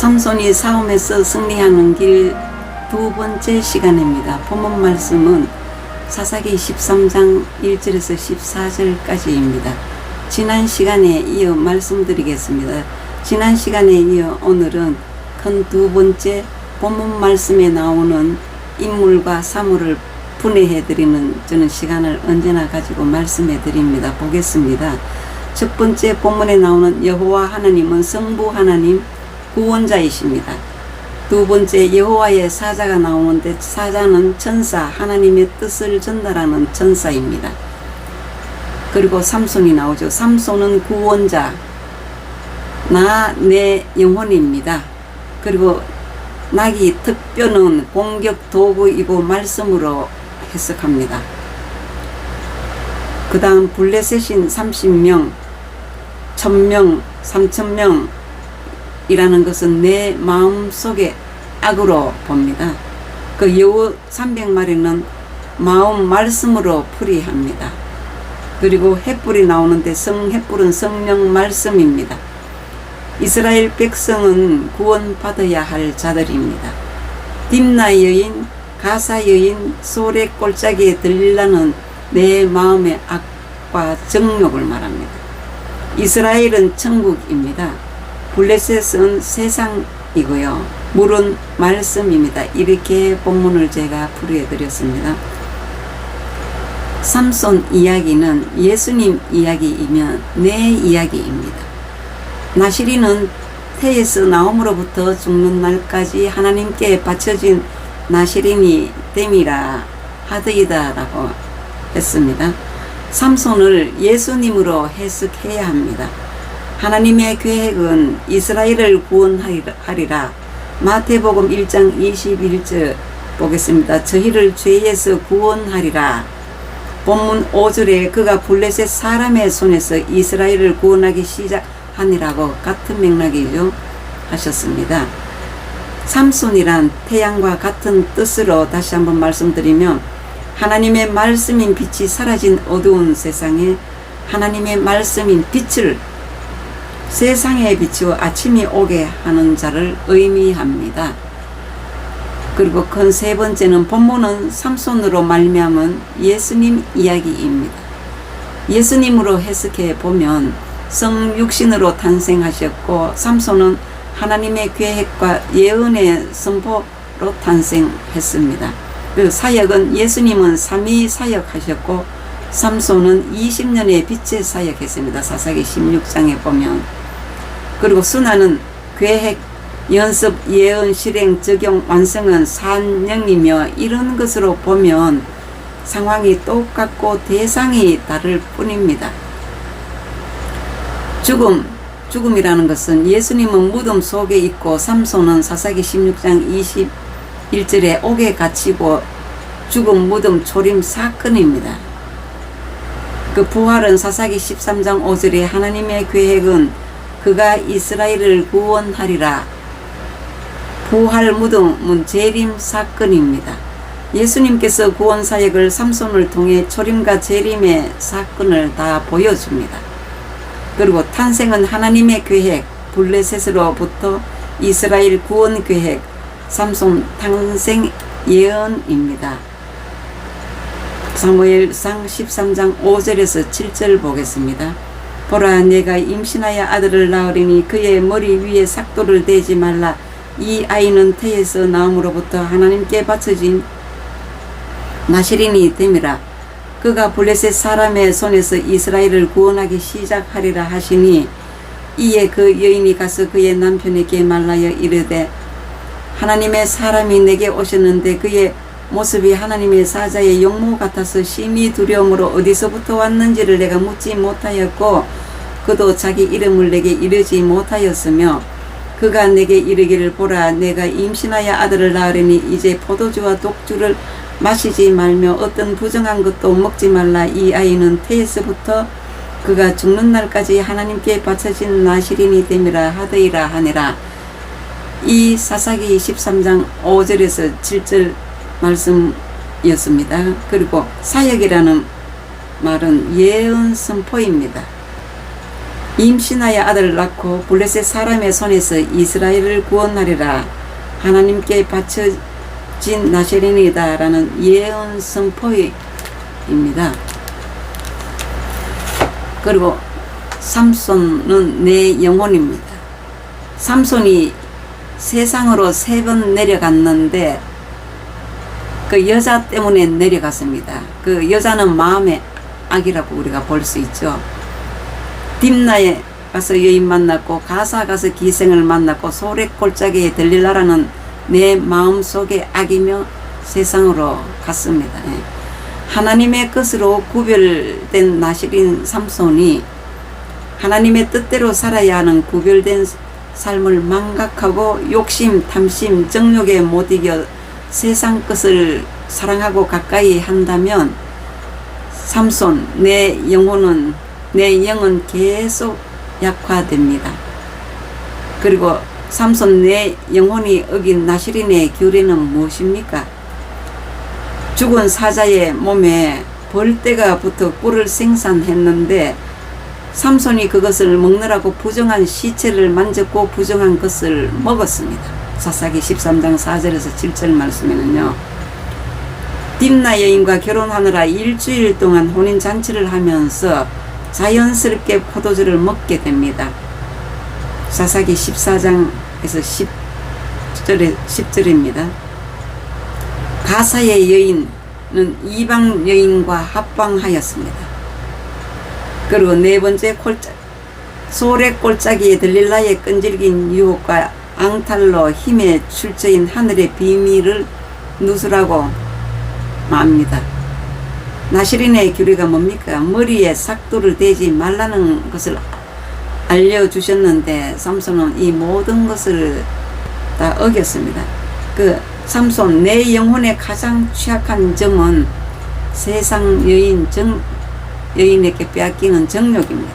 삼손이 싸움에서 승리하는 길 두 번째 시간입니다. 본문 말씀은 사사기 13장 1절에서 14절까지입니다. 지난 시간에 이어 말씀드리겠습니다. 지난 시간에 이어 오늘은 큰 두 번째 본문 말씀에 나오는 인물과 사물을 분해해 드리는 저는 시간을 언제나 가지고 말씀해 드립니다. 보겠습니다. 첫 번째 본문에 나오는 여호와 하나님은 성부 하나님 구원자이십니다. 두 번째 여호와의 사자가 나오는데 사자는 천사 하나님의 뜻을 전달하는 천사입니다. 그리고 삼손이 나오죠. 삼손은 구원자 나 내 영혼입니다. 그리고 낙이 특별은 공격 도구이고 말씀으로 해석합니다. 그 다음 블레셋인 30명, 1000명, 3000명 이라는 것은 내 마음 속에 악으로 봅니다. 그 여우 300마리는 마음 말씀으로 풀이합니다. 그리고 햇불이 나오는데 성 햇불은 성령 말씀입니다. 이스라엘 백성은 구원받아야 할 자들입니다. 딥나 여인, 가사 여인, 소래 꼴짝이에 들리라는 내 마음의 악과 정욕을 말합니다. 이스라엘은 천국입니다. 블레셋은 세상이고요. 물은 말씀입니다. 이렇게 본문을 제가 풀이해 드렸습니다. 삼손 이야기는 예수님 이야기이면 내 이야기입니다. 나시리는 태에서 나옴으로부터 죽는 날까지 하나님께 바쳐진 나시린이 됨이라 하드이다라고 했습니다. 삼손을 예수님으로 해석해야 합니다. 하나님의 계획은 이스라엘을 구원하리라. 마태복음 1장 21절 보겠습니다. 저희를 죄에서 구원하리라. 본문 5절에 그가 블레셋 사람의 손에서 이스라엘을 구원하기 시작하니라고 같은 맥락이죠. 하셨습니다. 삼손이란 태양과 같은 뜻으로 다시 한번 말씀드리면 하나님의 말씀인 빛이 사라진 어두운 세상에 하나님의 말씀인 빛을 세상에 비추어 아침이 오게 하는 자를 의미합니다. 그리고 큰 세 번째는 본문은 삼손으로 말미암은 예수님 이야기입니다. 예수님으로 해석해 보면 성육신으로 탄생하셨고 삼손은 하나님의 계획과 예언의 선포로 탄생했습니다. 그 사역은 예수님은 삼위 사역하셨고 삼손은 20년의 빛의 사역했습니다. 사사기 16장에 보면 그리고 순환은 계획, 연습, 예언, 실행, 적용, 완성은 산영이며 이런 것으로 보면 상황이 똑같고 대상이 다를 뿐입니다. 죽음, 죽음이라는 것은 예수님은 무덤 속에 있고 삼손은 사사기 16장 21절에 옥에 갇히고 죽음, 무덤, 초림 사건입니다. 그 부활은 사사기 13장 5절에 하나님의 계획은 그가 이스라엘을 구원하리라. 부활 무덤은 재림 사건입니다. 예수님께서 구원 사역을 삼손을 통해 초림과 재림의 사건을 다 보여줍니다. 그리고 탄생은 하나님의 계획, 블레셋으로부터 이스라엘 구원 계획, 삼손 탄생 예언입니다. 사무엘상 13장 5절에서 7절 보겠습니다. 보라 내가 임신하여 아들을 낳으리니 그의 머리 위에 삭도를 대지 말라. 이 아이는 태에서 나옴으로부터 하나님께 바쳐진 나시린이 됨이라. 그가 블레셋 사람의 손에서 이스라엘을 구원하기 시작하리라 하시니 이에 그 여인이 가서 그의 남편에게 말라여 이르되 하나님의 사람이 내게 오셨는데 그의 모습이 하나님의 사자의 용모 같아서 심히 두려움으로 어디서부터 왔는지를 내가 묻지 못하였고 그도 자기 이름을 내게 이르지 못하였으며 그가 내게 이르기를 보라 내가 임신하여 아들을 낳으리니 이제 포도주와 독주를 마시지 말며 어떤 부정한 것도 먹지 말라 이 아이는 태에서부터 그가 죽는 날까지 하나님께 바쳐진 나시린이 됨이라 하더이라 하니라 이 사사기 13장 5절에서 7절 말씀이었습니다. 그리고 사역이라는 말은 예언 선포입니다. 임신하여 아들을 낳고 블레셋 사람의 손에서 이스라엘을 구원하리라 하나님께 바쳐진 나세린이다 라는 예언 선포입니다. 그리고 삼손은 내 영혼입니다. 삼손이 세상으로 세 번 내려갔는데 그 여자 때문에 내려갔습니다. 그 여자는 마음의 악이라고 우리가 볼 수 있죠. 딥나에 가서 여인 만났고 가사 가서 기생을 만났고 소래골짜기에 들릴라라는 내 마음속의 악이며 세상으로 갔습니다. 예. 하나님의 것으로 구별된 나시린 삼손이 하나님의 뜻대로 살아야 하는 구별된 삶을 망각하고 욕심, 탐심, 정욕에 못 이겨 세상 것을 사랑하고 가까이 한다면 삼손 내 영혼은 내 영은 계속 약화됩니다. 그리고 삼손 내 영혼이 어긴 나시린의 규례는 무엇입니까? 죽은 사자의 몸에 벌떼가 붙어 꿀을 생산했는데 삼손이 그것을 먹느라고 부정한 시체를 만졌고 부정한 것을 먹었습니다. 사사기 13장 4절에서 7절 말씀에는요. 딥나 여인과 결혼하느라 일주일 동안 혼인 잔치를 하면서 자연스럽게 포도주를 먹게 됩니다. 사사기 14장에서 10절에 10절입니다. 가사의 여인은 이방 여인과 합방하였습니다. 그리고 네 번째 콜짝 소래 꼴짜기에 들릴라의 끈질긴 유혹과 앙탈로 힘의 출처인 하늘의 비밀을 누수라고 맙니다. 나시린의 규례가 뭡니까? 머리에 삭도를 대지 말라는 것을 알려주셨는데 삼손은 이 모든 것을 다 어겼습니다. 그 삼손 내 영혼의 가장 취약한 점은 세상 여인 정 여인에게 빼앗기는 정욕입니다.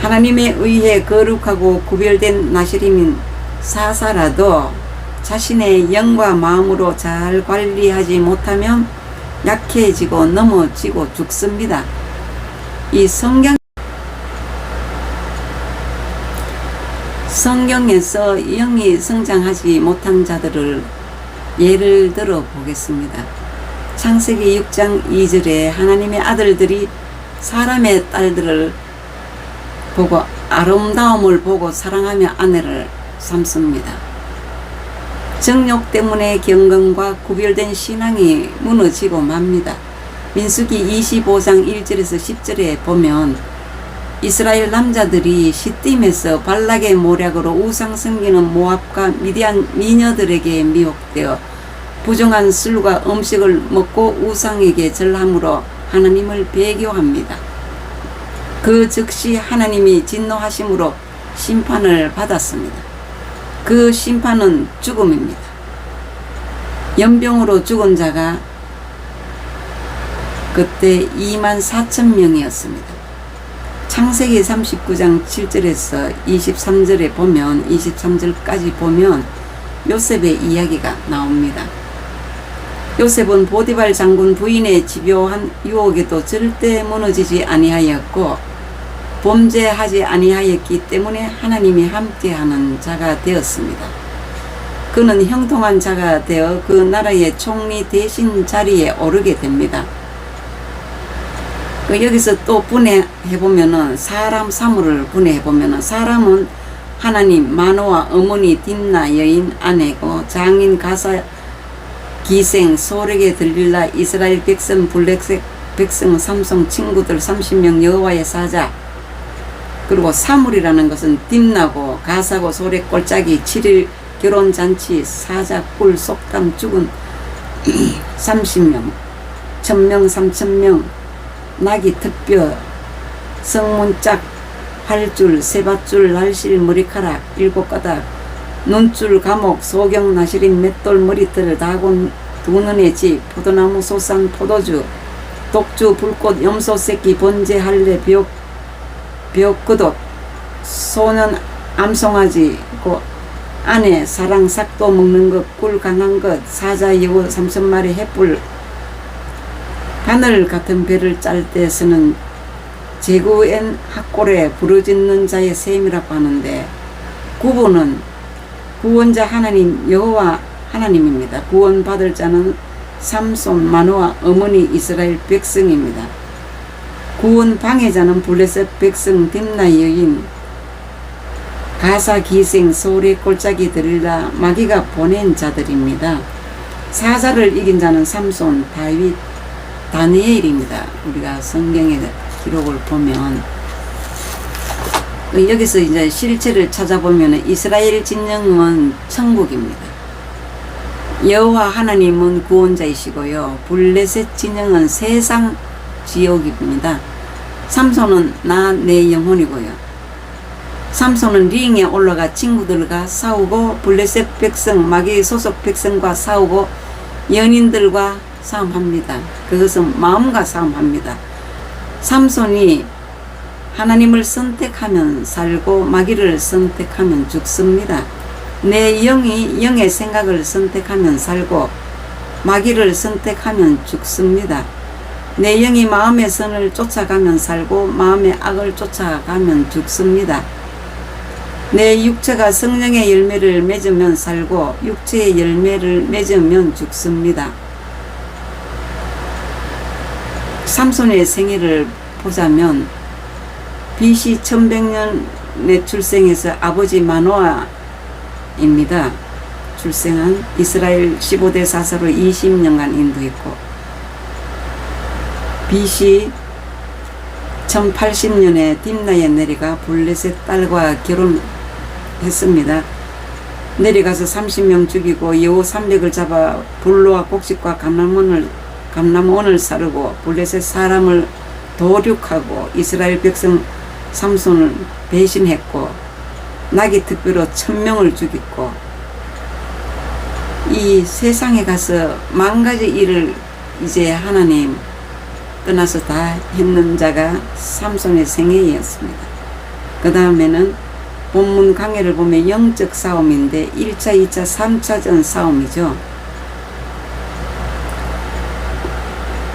하나님에 의해 거룩하고 구별된 나시림인 사사라도 자신의 영과 마음으로 잘 관리하지 못하면 약해지고 넘어지고 죽습니다. 이 성경 성경에서 영이 성장하지 못한 자들을 예를 들어 보겠습니다. 창세기 6장 2절에 하나님의 아들들이 사람의 딸들을 보고 아름다움을 보고 사랑하며 아내를 삼습니다. 정욕 때문에 경건과 구별된 신앙이 무너지고 맙니다. 민수기 25장 1절에서 10절에 보면 이스라엘 남자들이 시딤에서 발락의 모략으로 우상 섬기는 모압과 미디안 미녀들에게 미혹되어 부정한 술과 음식을 먹고 우상에게 절함으로 하나님을 배교합니다. 그 즉시 하나님이 진노하심으로 심판을 받았습니다. 그 심판은 죽음입니다. 연병으로 죽은 자가 그때 2만 4천 명이었습니다. 창세기 39장 7절에서 23절에 보면 23절까지 보면 요셉의 이야기가 나옵니다. 요셉은 보디발 장군 부인의 집요한 유혹에도 절대 무너지지 아니하였고 범죄하지 아니하였기 때문에 하나님이 함께하는 자가 되었습니다. 그는 형통한 자가 되어 그 나라의 총리 대신 자리에 오르게 됩니다. 그 여기서 또 분해해 보면은 사람 사물을 분해해 보면은 사람은 하나님 마노아 어머니 딘나 여인 아내고 장인 가사 기생 소렉에 들릴라 이스라엘 백성 블랙색 백성 삼성 친구들 30명 여호와의 사자 그리고 사물이라는 것은 딥나고 가사고 소렉 꼴짜기 7일 결혼잔치 사자 꿀 속담 죽은 30명 천명 3천명 낙이 특별 성문짝 활줄 세밧줄 날실 머리카락 일곱 가닥 눈줄 감옥 소경 나시린 맷돌 머리털 다곤 두 눈의 집 포도나무 소상 포도주 독주 불꽃 염소 새끼 번제 할래 벽 벽구독 소년 암송아지 고 안에 사랑 삭도 먹는 것 꿀 강한 것 사자 여우 삼천 마리 햇불 하늘 같은 배를 짤 때 쓰는 제구엔 학골에 부르짖는 자의 셈이라고 하는데 구분은 구원자 하나님 여호와 하나님입니다. 구원받을 자는 삼손 마노아 어머니 이스라엘 백성입니다. 구원 방해자는 블레셋 백성 딥나 여인 가사 기생 소리 꼴짝이 들이라 마귀가 보낸 자들입니다. 사자를 이긴 자는 삼손 다윗 다니엘입니다. 우리가 성경의 기록을 보면 여기서 이제 실체를 찾아보면 이스라엘 진영은 천국입니다. 여호와 하나님은 구원자이시고요. 블레셋 진영은 세상 지옥입니다. 삼손은 나 내 영혼이고요. 삼손은 링에 올라가 친구들과 싸우고 블레셋 백성 마귀 소속 백성과 싸우고 연인들과 싸움합니다. 그것은 마음과 싸움합니다. 삼손이 하나님을 선택하면 살고 마귀를 선택하면 죽습니다. 내 영이 영의 생각을 선택하면 살고 마귀를 선택하면 죽습니다. 내 영이 마음의 선을 쫓아가면 살고 마음의 악을 쫓아가면 죽습니다. 내 육체가 성령의 열매를 맺으면 살고 육체의 열매를 맺으면 죽습니다. 삼손의 생애를 보자면 BC 1100년에 출생해서 아버지 마노아입니다. 출생한 이스라엘 15대 사사로 20년간 인도했고 BC 1080년에 딥나의 내리가 블레셋 딸과 결혼했습니다. 내려가서 30명 죽이고 여우 300을 잡아 불로와 곡식과 감람원을 감람원을 사르고 블레셋 사람을 도륙하고 이스라엘 백성 삼손을 배신했고 나기 특별로 천명을 죽였고 이 세상에 가서 만 가지 일을 이제 하나님 떠나서 다 했는 자가 삼손의 생애였습니다. 그 다음에는 본문 강해를 보면 영적 싸움인데 1차, 2차, 3차전 싸움이죠.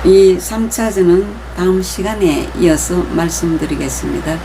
이 3차전은 다음 시간에 이어서 말씀드리겠습니다.